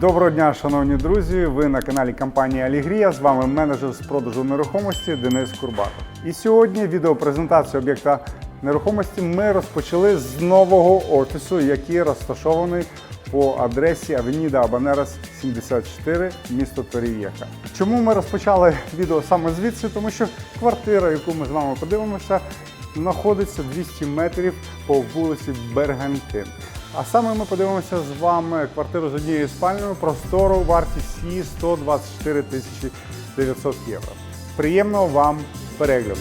Доброго дня, шановні друзі! Ви на каналі компанії Алігрія. З вами менеджер з продажу нерухомості Денис Курбатов. І сьогодні відеопрезентацію об'єкта нерухомості ми розпочали з нового офісу, який розташований по адресі Авеніда Абанерас 74, місто Торієха. Чому ми розпочали відео саме звідси? Тому що квартира, яку ми з вами подивимося, знаходиться 200 метрів по вулиці Бергантин. А саме ми подивимося з вами квартиру з однією спальною, простору, вартість її 124 тисячі 900 євро. Приємного вам перегляду!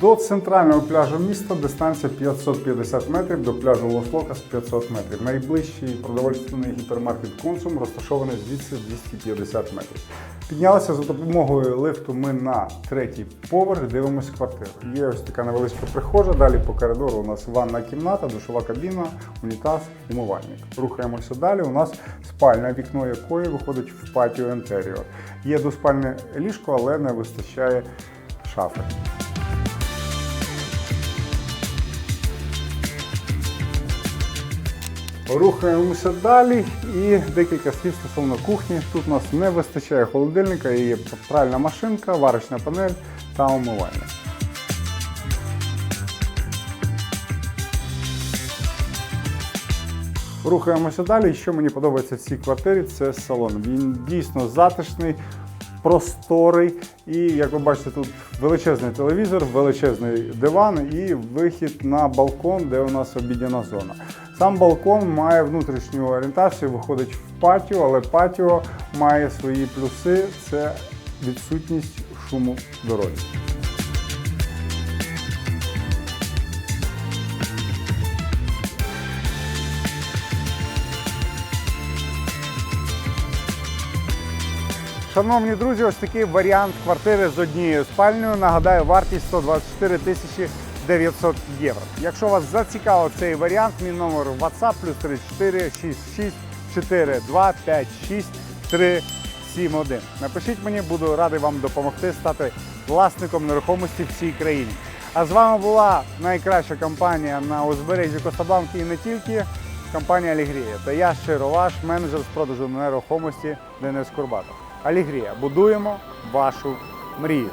До центрального пляжу міста дистанція 550 метрів, до пляжу Лос-Локас 500 метрів. Найближчий продовольственний гіпермаркет Консум розташований звідси 250 метрів. Піднялися за допомогою лифту ми на третій поверх, дивимося квартиру. Є ось така невеличка прихожа, далі по коридору у нас ванна кімната, душова кабіна, унітаз, умивальник. Рухаємося далі. У нас спальне вікно якої виходить в патіо інтеріор. Є двоспальне ліжко, але не вистачає шафи. Рухаємося далі і декілька слів стосовно кухні. Тут у нас не вистачає холодильника, є пральна машинка, варочна панель та умивальник. Рухаємося далі. Що мені подобається в цій квартирі, це салон. Він дійсно затишний, просторий. І як ви бачите, тут величезний телевізор, величезний диван і вихід на балкон, де у нас обідняна зона. Сам балкон має внутрішню орієнтацію, виходить в патіо, але патіо має свої плюси це відсутність шуму дороги. Шановні друзі, ось такий варіант квартири з однією спальнею. Нагадаю, вартість 124 тисячі 900 євро. Якщо вас зацікавив цей варіант, мій номер WhatsApp плюс 34 66 42 56 371. Напишіть мені, буду радий вам допомогти стати власником нерухомості в цій країні. А з вами була найкраща компанія на узбережжі Костабланки і не тільки компанія Алігрія. Та я щиро ваш менеджер з продажу нерухомості Денис Курбатов. Алігрія. Будуємо вашу мрію.